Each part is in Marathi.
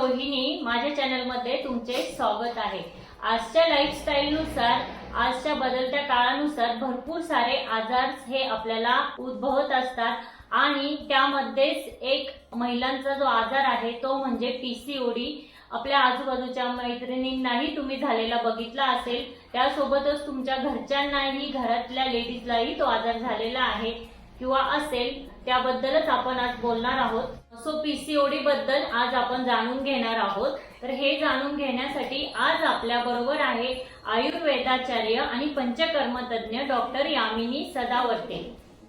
रोहिणी माझ्या चॅनलमध्ये तुमचे स्वागत आहे. आजच्या लाईफस्टाईलनुसार आजच्या बदलत्या काळानुसार भरपूर सारे आजार हे आपल्याला उद्भवत असतात आणि त्यामध्येच एक महिलांचा जो आजार आहे तो म्हणजे पीसीओडी आपल्या आजूबाजूच्या मैत्रिणींनाही तुम्ही झालेला बघितला असेल. त्यासोबतच तुमच्या घरच्यांनाही घरातल्या लेडीजलाही तो आजार झालेला आहे किंवा असेल. त्याबद्दलच आपण आज बोलणार आहोत. सो पीसीओडी बद्दल आज आपण जाणून घेणार आहोत. तर हे जाणून घेण्यासाठी आज आपल्या बरोबर आहे आयुर्वेदाचार्य आणि पंचकर्म तज्ञ डॉक्टर यामिनी सदावर्ते.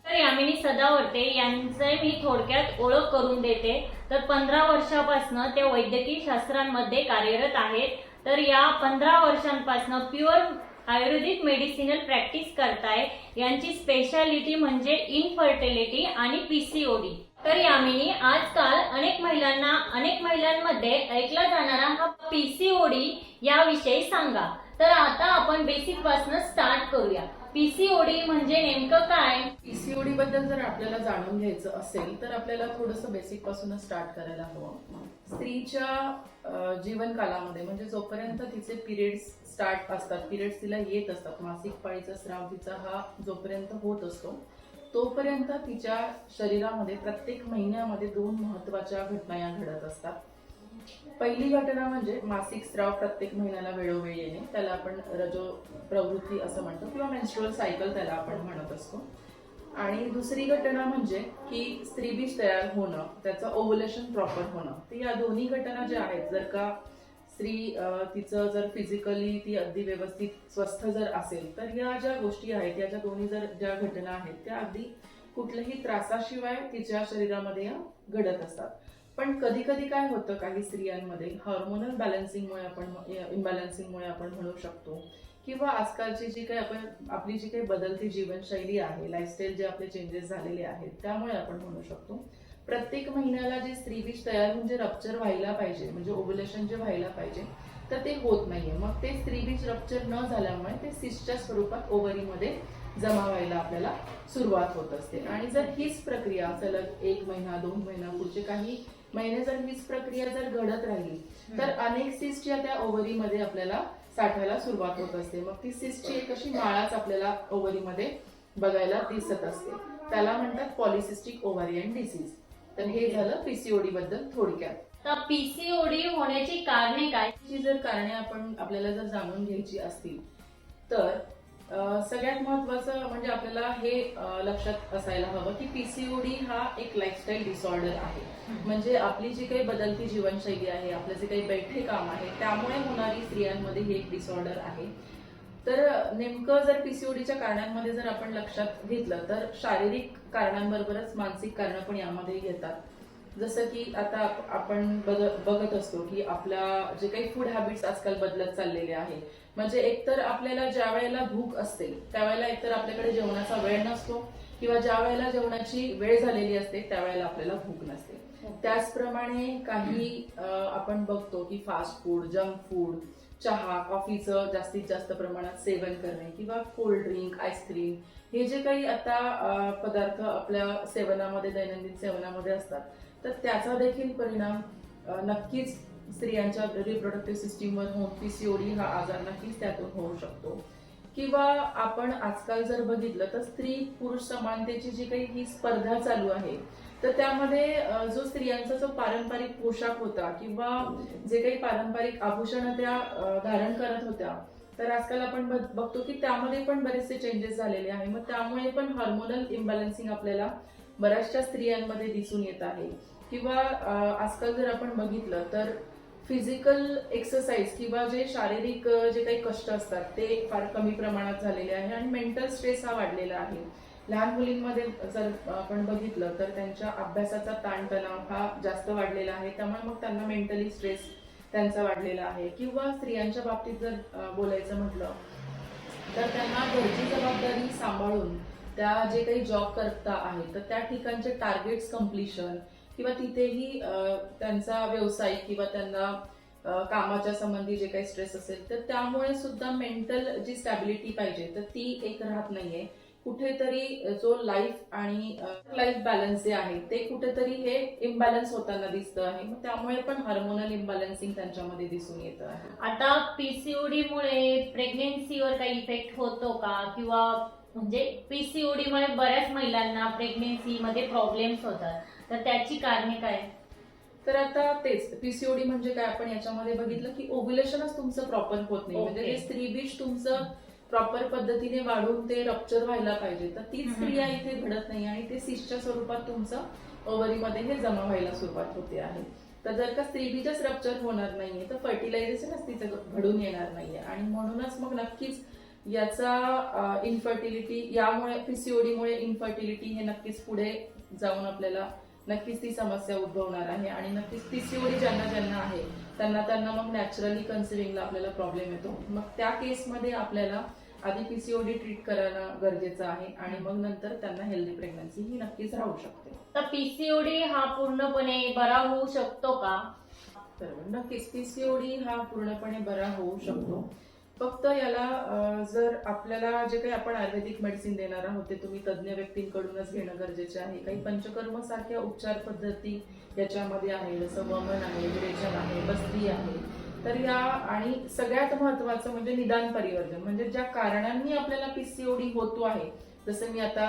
तर यामिनी सदावर्ते यांचे मी थोडक्यात ओळख करून देते. तर पंधरा वर्षापासून ते वैद्यकीय शास्त्रांमध्ये कार्यरत आहेत. तर या पंधरा वर्षांपासून प्युअर आयुर्वेदिक मेडिसिनल प्रॅक्टिस करताय. यांची स्पेशालिटी म्हणजे इनफर्टिलिटी आणि पीसीओडी तर यामिनी आजकाल अनेक महिलांना अनेक महिलांमध्ये ऐकला जाणारा हा पीसीओडी याविषयी सांगा. तर आता आपण बेसिकपासून स्टार्ट करूया. पीसीओडी म्हणजे नेमकं काय? पीसीओडी बद्दल जर आपल्याला जाणून घ्यायचं असेल तर आपल्याला थोडंसं बेसिक पासूनच स्टार्ट करायला हवं. स्त्रीच्या जीवन कालामध्ये म्हणजे जोपर्यंत तिचे पिरियड्स स्टार्ट असतात पिरियड्स तिला येत असतात मासिक पाळीचा स्राव तिचा हा जोपर्यंत होत असतो तोपर्यंत तिच्या शरीरामध्ये प्रत्येक महिन्यामध्ये दोन महत्त्वाच्या घटना या घडत असतात. पहिली घटना म्हणजे मासिक स्राव प्रत्येक महिन्याला वेळोवेळी येणे त्याला आपण रजो प्रवृत्ती असं म्हणतो किंवा मेन्स्ट्रुअल सायकल त्याला आपण म्हणत असतो. आणि दुसरी घटना म्हणजे की स्त्रीबीज तयार होणं त्याचं ओव्हुलेशन प्रॉपर होणं. तर या दोन्ही घटना ज्या आहेत जर का स्त्री तिचं जर फिजिकली ती अगदी व्यवस्थित स्वस्थ जर असेल तर या ज्या गोष्टी आहेत या ज्या दोन्ही जर ज्या घटना आहेत त्या अगदी कुठल्याही त्रासाशिवाय तिच्या शरीरामध्ये या घडत असतात. पण कधी कधी काय होतं काही स्त्रियांमध्ये हार्मोनल बॅलन्सिंगमुळे आपण इम्बॅलन्सिंगमुळे आपण म्हणू शकतो किंवा आजकालची जी काही आपण आपली जी काही बदलती जीवनशैली आहे लाईफस्टाईल जे आपले चेंजेस झालेले आहेत त्यामुळे आपण म्हणू शकतो. प्रत्येक महिन्याला जे स्त्रीबीज तयार होऊन जे रप्चर व्हायला पाहिजे म्हणजे ओव्युलेशन जे व्हायला पाहिजे तर ते होत नाहीये. मग ते स्त्रीबीज रप्चर न झाल्यामुळे ते सिस्टच्या स्वरूपात ओव्हरीमध्ये जमा व्हायला आपल्याला सुरुवात होत असते. आणि जर हीच प्रक्रिया सलग एक महिना दोन महिना पुढचे काही महिने जर हीच प्रक्रिया जर घडत राहिली तर अनेक सिस्ट या त्या ओव्हरीमध्ये आपल्याला साठायला सुरुवात होत असते. मग ती सिस्टची एक अशी माळाच आपल्याला ओव्हरीमध्ये बघायला दिसत असते. त्याला म्हणतात पॉलिसिस्टिक ओव्हरियन डिसीज तर हे झालं पीसीओडी बद्दल थोडक्यात. तर पीसीओडी होण्याची कारणे काय? जर कारणे आपण आपल्याला जर जाणून घ्यायची असतील तर सगळ्यात महत्वाचं म्हणजे आपल्याला हे लक्षात असायला हवं की पीसीओडी हा एक लाईफस्टाईल डिसऑर्डर आहे. म्हणजे आपली जी काही बदलती जीवनशैली आहे आपलं जे काही बैठे काम आहे त्यामुळे होणारी स्त्रियांमध्ये हे एक डिसऑर्डर आहे. तर नेमकं जर पीसीओडीच्या कारणांमध्ये जर आपण लक्षात घेतलं तर शारीरिक कारणांबरोबरच मानसिक कारणं पण यामध्ये येतात. जसं की आता आप- आपण बघ- बघत असतो की आपला जे काही फूड हॅबिट्स आजकाल बदलत चाललेले आहे म्हणजे एकतर आपल्याला ज्या वेळेला भूक असते त्यावेळेला एकतर आपल्याकडे जेवणाचा वेळ नसतो किंवा ज्या वेळेला जेवणाची वेळ झालेली असते त्यावेळेला आपल्याला भूक नसते. त्याचप्रमाणे काही आपण बघतो की फास्ट फूड जंक फूड चहा कॉफीचं जास्तीत जास्त प्रमाणात सेवन करणे किंवा कोल्ड ड्रिंक आईस्क्रीम हे जे काही आता पदार्थ आपल्या सेवनामध्ये दैनंदिन सेवनामध्ये असतात तर त्याचा देखील परिणाम नक्कीच स्त्रियांच्या रिप्रोडक्टिव्ह सिस्टीमवर होऊन पीसीओडी हा आजार नक्कीच त्यातून होऊ शकतो. किंवा आपण आजकाल जर बघितलं तर स्त्री पुरुष समानतेची जी काही ही स्पर्धा चालू आहे तर त्यामध्ये जो स्त्रियांचा जो पारंपरिक पोशाख होता किंवा जे काही पारंपरिक आभूषण त्या धारण करत होत्या तर आजकाल आपण बघतो की त्यामध्ये पण बरेचसे चेंजेस झालेले आहे. मग त्यामुळे पण हार्मोनल इम्बॅलन्सिंग आपल्याला बऱ्याचशा स्त्रियांमध्ये दिसून येत आहे. किंवा आजकाल जर आपण बघितलं तर फिजिकल एक्सरसाइज किंवा जे शारीरिक जे काही कष्ट असतात ते फार कमी प्रमाणात झालेले आहे आणि मेंटल स्ट्रेस हा वाढलेला आहे. लहान मुलींमध्ये जर आपण बघितलं तर त्यांच्या अभ्यासाचा ताणतणाव हा जास्त वाढलेला आहे. त्यामुळे मग त्यांना मेंटली स्ट्रेस त्यांचा वाढलेला आहे. किंवा स्त्रियांच्या बाबतीत जर बोलायचं म्हटलं तर त्यांना घरची जबाबदारी सांभाळून त्या जे काही जॉब करता आहेत तर त्या ठिकाणचे टार्गेट्स कम्प्लिशन किंवा तिथेही त्यांचा व्यवसाय किंवा त्यांना कामाच्या संबंधी जे काही स्ट्रेस असेल तर त्यामुळे सुद्धा मेंटल जी स्टॅबिलिटी पाहिजे तर ती एक राहत नाहीये. कुठेतरी जो लाईफ आणि लाईफ बॅलन्स जे आहे ते कुठेतरी हे इम्बॅलन्स होताना दिसतं आहे. मग त्यामुळे पण हार्मोनल इम्बॅलन्सिंग त्यांच्यामध्ये दिसून येतं आहे. आता पीसीओडी मुळे प्रेग्नेन्सीवर काही इफेक्ट होतो का? किंवा म्हणजे पीसीओडी मुळे बऱ्याच महिलांना प्रेग्नेन्सी मध्ये प्रॉब्लेम्स होतात. तर त्याची कारणे काय? तर आता तेच पीसीओडी म्हणजे काय? आपण याच्यामध्ये बघितलं की ओव्युलेशनच तुमचं प्रॉपर होत नाही. म्हणजे. ते स्त्रीबीज तुमचं प्रॉपर पद्धतीने वाढून ते रप्चर व्हायला पाहिजे. तर तीच. क्रिया इथे घडत नाही आणि ते सिस्टच्या स्वरूपात तुमचं ओव्हरीमध्ये हे जमा व्हायला सुरुवात होते आहे. तर जर का स्त्रीबीजच रप्चर होणार नाहीये तर फर्टिलायझेशनच तिचं घडून येणार नाहीये. आणि म्हणूनच मग नक्कीच याचा इन्फर्टिलिटी यामुळे पीसीओडीमुळे इन्फर्टिलिटी हे नक्कीच पुढे जाऊन आपल्याला नक्कीच ती समस्या उद्भवणार आहे. आणि नक्कीच पीसीओडी ज्यांना ज्यांना आहे त्यांना त्यांना मग नॅचरली कन्सिविंगला आपल्याला प्रॉब्लेम येतो. मग त्या केसमध्ये आपल्याला आधी पीसीओडी ट्रीट करणं गरजेचं आहे आणि मग नंतर त्यांना हेल्दी प्रेग्नन्सी ही नक्कीच राहू शकते. तर पीसीओडी हा पूर्णपणे बरा होऊ शकतो का? बरोबर नक्कीच पीसीओडी हा पूर्णपणे बरा होऊ शकतो. फक्त याला जर आपल्याला जे काही आपण आयुर्वेदिक मेडिसिन देणार आहोत ते तुम्ही तज्ज्ञ व्यक्तींकडूनच घेणं गरजेचे आहे. काही पंचकर्म सारख्या उपचार पद्धती याच्यामध्ये आहे जसं वमन आहे विरेचन आहे बस्ती आहे. तर या आणि सगळ्यात महत्वाचं म्हणजे निदान परिवर्तन म्हणजे ज्या कारणांनी आपल्याला पीसीओडी होतो आहे जसं मी आता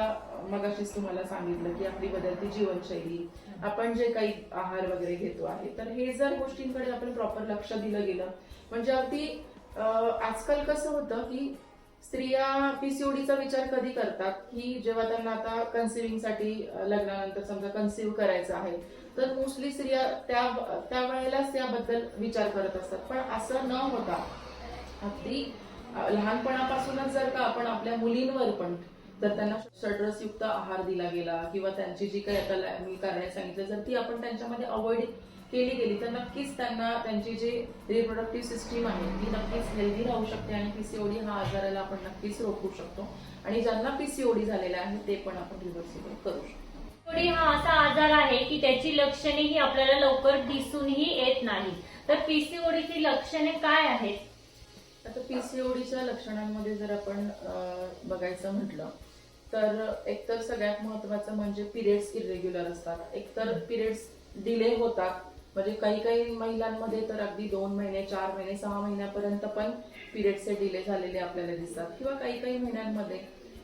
मगाशीच तुम्हाला सांगितलं की आपली बदलती जीवनशैली आपण जे काही आहार वगैरे घेतो आहे. तर हे जर गोष्टींकडे आपण प्रॉपर लक्ष दिलं गेलं म्हणजे अगदी आजकाल कसं होतं की स्त्रिया पीसीओडीचा विचार कधी करतात की जेव्हा त्यांना आता कन्सिव्हिंगसाठी लग्नानंतर समजा कन्सिव्ह करायचं आहे तर मोस्टली स्त्रिया त्या त्या वेळेलाच त्याबद्दल विचार करत असतात. पण असं न होता अगदी लहानपणापासूनच जर का आपण आपल्या मुलींवर पण जर त्यांना षड्रसयुक्त आहार दिला गेला किंवा त्यांची जी काही आता मी करायला सांगितलं जर ती आपण त्यांच्यामध्ये अवॉइड केली गेली तर नक्कीच त्यांना त्यांची जी रिप्रोडक्टिव्ह सिस्टीम आहे ती नक्कीच हेल्दी राहू शकते आणि पीसीओडी हा आजाराला आपण नक्कीच रोखू शकतो. आणि ज्यांना पीसीओडी झालेला आहे ते पण आपण रिव्हर्सिबल करू शकतो. पीसीओडी हा असा आजार आहे की त्याची लक्षणे ही आपल्याला लवकर दिसूनही येत नाही. तर पीसीओडीची लक्षणे काय आहेत? आता पीसीओडीच्या लक्षणांमध्ये जर आपण बघायचं म्हटलं तर एकतर सगळ्यात महत्वाचं म्हणजे पिरियड्स इरेग्युलर असतात. एकतर पिरियड्स डिले होतात. म्हणजे काही काही महिलांमध्ये तर अगदी दोन महिने चार महिने सहा महिन्यापर्यंत पण पिरियड्सचे डिले झालेले आपल्याला दिसतात. किंवा काही काही महिन्यांमध्ये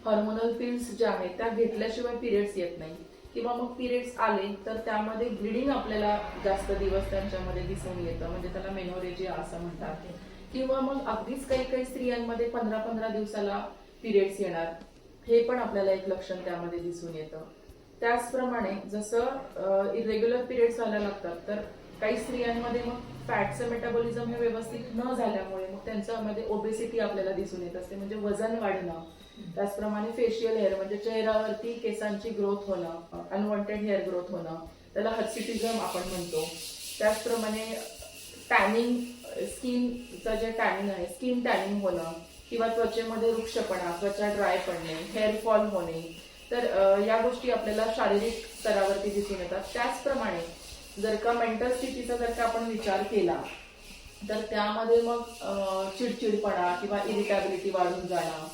हॉर्मोनल पिल्स ज्या आहेत त्या घेतल्याशिवाय पिरियड्स येत नाही. किंवा मग पिरियड्स आले तर त्यामध्ये ब्लिडिंग आपल्याला जास्त दिवस त्यांच्यामध्ये दिसून येतं. म्हणजे त्याला मेनोरेजिया असं म्हणतात किंवा मग अगदीच काही काही स्त्रियांमध्ये पंधरा पंधरा दिवसाला पिरियड्स येणार. हे पण आपल्याला एक लक्षण त्यामध्ये दिसून येतं. त्याचप्रमाणे जसं इरेग्युलर पिरियड्स व्हायला लागतात तर काही स्त्रियांमध्ये मग फॅटचं मेटाबॉलिझम हे व्यवस्थित न झाल्यामुळे मग त्यांच्यामध्ये ओबेसिटी आपल्याला दिसून येत असते. म्हणजे वजन वाढणं त्याचप्रमाणे फेशियल हेअर म्हणजे चेहऱ्यावरती केसांची ग्रोथ होणं अनवॉन्टेड हेअर ग्रोथ होणं त्याला हर्सिटिझम आपण म्हणतो. त्याचप्रमाणे टॅनिंग स्किनचं जे टॅनिंग आहे स्किन टॅनिंग होणं किंवा त्वचेमध्ये वृक्षपणा त्वचा ड्राय पडणे हेअर फॉल होणे तर या गोष्टी आपल्याला शारीरिक स्तरावरती दिसून येतात. त्याचप्रमाणे जर का मेंटल स्थितीचा जर का आपण विचार केला तर त्यामध्ये मग चिडचिडपणा किंवा इरिटॅबिलिटी वाढून जाणं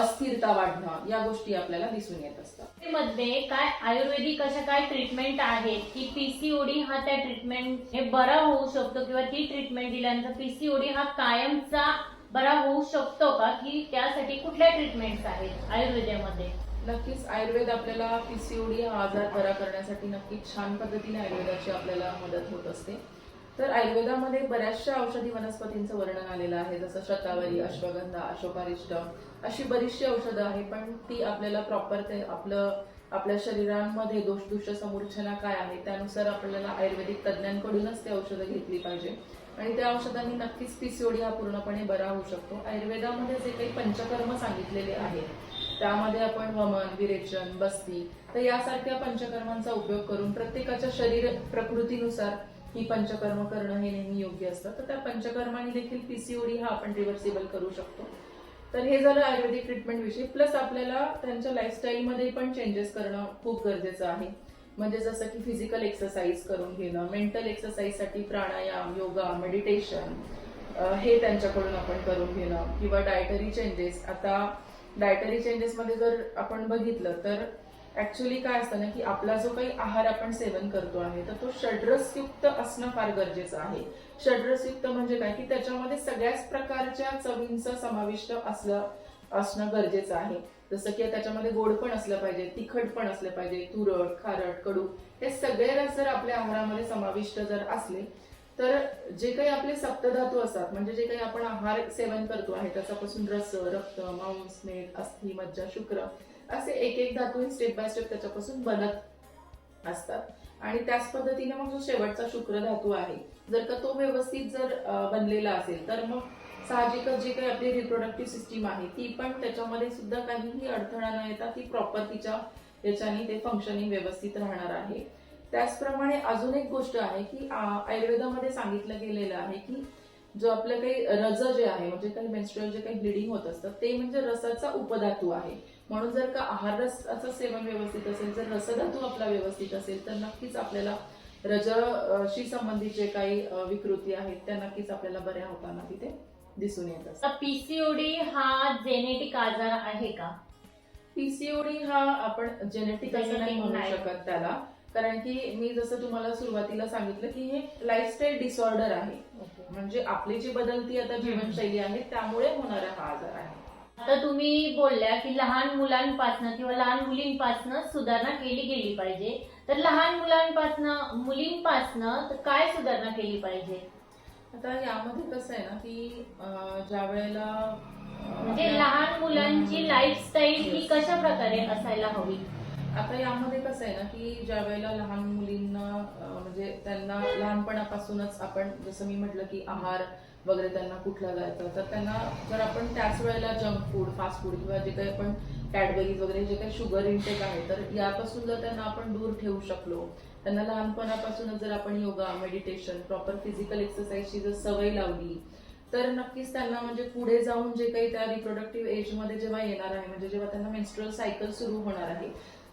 अस्थिरता वाढणं या गोष्टी आपल्याला दिसून येत असतात. मध्ये काय आयुर्वेदिक अशा काय ट्रीटमेंट आहेत की पीसीओडी हा त्या ट्रीटमेंट हे बरा होऊ शकतो किंवा ती ट्रीटमेंट दिल्यानंतर पीसीओडी हा कायमचा बरा होऊ शकतो का? की त्यासाठी कुठल्या ट्रीटमेंट्स आहेत आयुर्वेदामध्ये? नक्कीच आयुर्वेद आपल्याला पीसीओडी हा आजार बरा करण्यासाठी नक्कीच छान पद्धतीने आयुर्वेदाची आपल्याला मदत होत असते. तर आयुर्वेदामध्ये बऱ्याचशा औषधी वनस्पतींचं वर्णन आलेलं आहे जसं शतावरी अश्वगंधा अशोकारिष्ट अशी बरीचशी औषधं आहे पण ती आपल्याला प्रॉपर ते आपलं आपल्या शरीरामध्ये दोषदुष्ट समूर्छना काय आहे त्यानुसार आपल्याला आयुर्वेदिक तज्ज्ञांकडूनच ते औषधं घेतली पाहिजे. आणि त्या औषधांनी नक्कीच पीसीओडी हा पूर्णपणे बरा होऊ शकतो. आयुर्वेदामध्ये जे काही पंचकर्म सांगितलेले आहेत त्यामध्ये आपण वमन विरेचन बस्ती तर यासारख्या पंचकर्मांचा उपयोग करून प्रत्येकाच्या शरीर प्रकृतीनुसार ही पंचकर्म करणं हे नेहमी योग्य असतं. तर त्या पंचकर्माने देखील पीसीओडी हा आपण रिव्हर्सिबल करू शकतो. तर हे झालं आयुर्वेदिक ट्रीटमेंट विषयी. प्लस आपल्याला त्यांच्या लाईफस्टाईलमध्ये पण चेंजेस करणं खूप गरजेचं आहे. म्हणजे जसं की फिजिकल एक्सरसाइज करून घेणं मेंटल एक्सरसाइजसाठी प्राणायाम योगा मेडिटेशन हे त्यांच्याकडून आपण करून घेणं किंवा डायटरी चेंजेस आता डायटरी चेंजेस मध्ये जर आपण बघितलं तर ऍक्च्युली काय असतं ना की आपला जो काही आहार आपण सेवन करतो आहे तर तो षड्रसयुक्त असणं फार गरजेचं आहे. षड्रसयुक्त म्हणजे काय? की त्याच्यामध्ये सगळ्याच प्रकारच्या चवींचं समाविष्ट असलं असणं गरजेचं आहे. जसं की त्याच्यामध्ये गोड पण असलं पाहिजे तिखट पण असलं पाहिजे तुरट खारट कडू हे सगळे रस जर आपल्या आहारामध्ये समाविष्ट जर असले तर जे काही आपले सप्तधातू असतात म्हणजे जे काही आपण आहार सेवन करतो आहे त्याच्यापासून रस रक्त मांस मेद अस्थि मज्जा शुक्र असे एक एक धातू स्टेप बाय स्टेप त्याच्यापासून बनत असतात. आणि त्याच पद्धतीने मग जो शेवटचा शुक्र धातू आहे जर का तो व्यवस्थित जर बनलेला असेल तर मग साहजिकच जी काही आपली रिप्रोडक्टिव्ह सिस्टीम आहे ती पण त्याच्यामध्ये सुद्धा काहीही अडथळा न येता ती प्रॉपर तिच्या याच्याने ते फंक्शनिंग व्यवस्थित राहणार आहे. त्याचप्रमाणे अजून एक गोष्ट आहे की आयुर्वेदामध्ये सांगितलं गेलेलं आहे की जो आपलं काही रज जे आहे म्हणजे काही मेन्स्ट्रुअल जे काही ब्लिडिंग होत असतं ते म्हणजे रसाचा उपधातू आहे. म्हणून जर का आहार रसाचं सेवन व्यवस्थित असेल जर रसधातू आपला व्यवस्थित असेल तर नक्कीच आपल्याला रजशी संबंधित जे काही विकृती आहेत त्या नक्कीच आपल्याला बऱ्या होताना तिथे दिसून येत असतात. पीसीओडी हा जेनेटिक आजार आहे का? पीसीओडी हा आपण जेनेटिक असं नाही म्हणू. शकत त्याला. कारण की मी जसं तुम्हाला सुरुवातीला सांगितलं की हे लाईफस्टाईल डिसऑर्डर आहे. म्हणजे आपली जी बदलती आता जीवनशैली आहे त्यामुळे होणारा हा आजार आहे. आता तुम्ही बोलल्या की लहान मुलांपासनं किंवा लहान मुलींपासनं सुधारणा केली गेली पाहिजे. तर लहान मुलांपासनं मुलींपासनं तर काय सुधारणा केली पाहिजे? आता यामध्ये कसं आहे ना की ज्या वेळेला म्हणजे लहान मुलांची लाईफस्टाईल ही कशा प्रकारे असायला हवी? आता यामध्ये कसं आहे ना की ज्या वेळेला लहान मुलींना म्हणजे त्यांना लहानपणापासूनच आपण जसं मी म्हटलं की आहार वगैरे त्यांना कुठला जायचा तर त्यांना जर आपण त्याच वेळेला जंक फूड फास्ट फूड किंवा जे काही आपण कॅडबरीज वगैरे जे काही शुगर इंटेक आहे तर यापासून जर त्यांना आपण दूर ठेवू शकलो त्यांना लहानपणापासूनच जर आपण योगा मेडिटेशन प्रॉपर फिजिकल एक्सरसाइजची जर सवय लावली तर नक्कीच त्यांना म्हणजे पुढे जाऊन जे काही त्या रिप्रोडक्टिव्ह एजमध्ये जेव्हा येणार आहे म्हणजे जेव्हा त्यांना मेन्स्ट्रल सायकल सुरू होणार आहे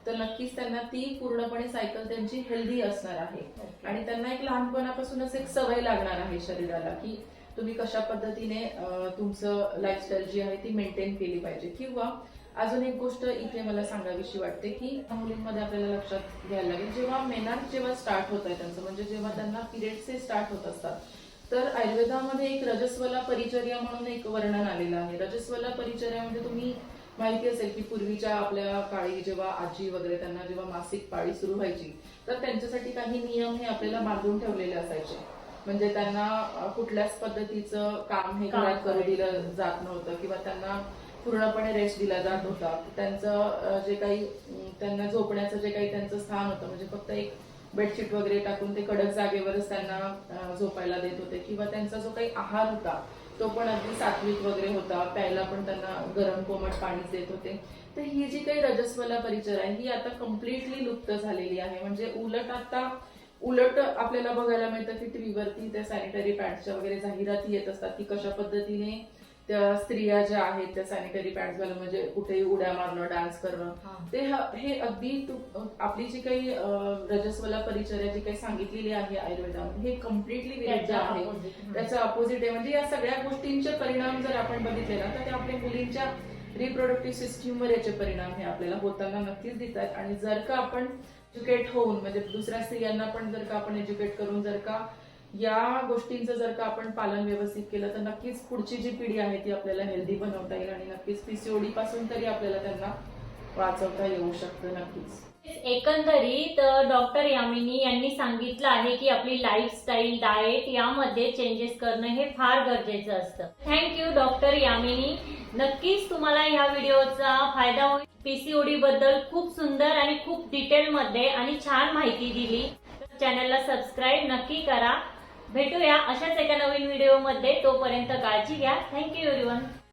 तर नक्कीच त्यांना ती पूर्णपणे सायकल त्यांची हेल्दी असणार आहे. आणि त्यांना एक लहानपणापासूनच एक सवय लागणार आहे शरीराला की तुम्ही कशा पद्धतीने तुमचं लाईफस्टाईल जी आहे ती मेंटेन केली पाहिजे. किंवा अजून एक गोष्ट इथे मला सांगावीशी वाटते की मुलींमध्ये आपल्याला लक्षात घ्यायला लागेल जेव्हा मेनार्क जेव्हा स्टार्ट होत आहे त्यांचं म्हणजे जेव्हा त्यांना पिरियड्स हे स्टार्ट होत असतात तर आयुर्वेदामध्ये एक रजस्वला परिचर्या म्हणून एक वर्णन आलेलं आहे. रजस्वला परिचर्या म्हणजे तुम्ही माहिती असेल की पूर्वीच्या आपल्या काळी जेव्हा आजी वगैरे त्यांना जेव्हा मासिक पाळी सुरू व्हायची तर त्यांच्यासाठी काही नियम हे आपल्याला बांधून ठेवलेले असायचे म्हणजे त्यांना कुठल्याच पद्धतीचं काम हे घरात करू. दिलं जात नव्हतं किंवा त्यांना पूर्णपणे रेस्ट दिला जात होता त्यांचं जे काही त्यांना झोपण्याचं जे काही त्यांचं स्थान होतं म्हणजे फक्त एक बेडशीट वगैरे टाकून ते कडक जागेवरच त्यांना झोपायला देत होते किंवा त्यांचा जो काही आहार होता तो पण अगदी सात्विक वगैरे होता. प्यायला पण त्यांना गरम कोमट पाणीच देत होते. तर ही जी काही रजस्वला परिचर आहे ही आता कम्प्लिटली लुप्त झालेली आहे. म्हणजे उलट आता उलट आपल्याला बघायला मिळतं की टीव्हीवरती त्या सॅनिटरी पॅडच्या वगैरे जाहिराती येत असतात की कशा पद्धतीने त्या स्त्रिया ज्या आहेत त्या सॅनिटरी पॅड्स घालून म्हणजे कुठेही उड्या मारणं डान्स करणं ते ह- अगदी तू- आपली जी काही रजस्वला परिचर्या जी काही सांगितलेली आहे आयुर्वेदामध्ये हे कम्प्लिटली विरुद्ध आहे. त्याचं अपोजिट आहे. म्हणजे या सगळ्या गोष्टींचे परिणाम जर आपण बघितले ना तर ते आपल्या मुलींच्या रिप्रोडक्टिव्ह सिस्टीमवर याचे परिणाम हे आपल्याला होताना नक्कीच दिसतात. आणि जर का आपण एज्युकेट होऊन म्हणजे दुसऱ्या स्त्रियांना पण जर का आपण एज्युकेट करून जर का या गोष्टींचं जर का आपण पालन व्यवस्थित केलं तर नक्कीच पुढची जी पिढी आहे ती आपल्याला हेल्दी बनवता येईल आणि नक्कीच पीसीओडी पासून तरी आपल्याला त्यांना वाचवता येऊ शकतं नक्कीच. एकंदरीत डॉक्टर यामिनी यांनी सांगितलं आहे की आपली लाईफस्टाईल डाएट यामध्ये चेंजेस करणं हे फार गरजेचं असतं. Thank you doctor Yamini. नक्कीच तुम्हाला या व्हिडिओचा फायदा होईल. पीसीओडी बद्दल खूप सुंदर आणि खूप डिटेलमध्ये आणि छान माहिती दिली. चॅनलला सबस्क्राईब नक्की करा. भेटूया अशाच एका नवीन व्हिडिओमध्ये तोपर्यंत काळजी घ्या. Thank you everyone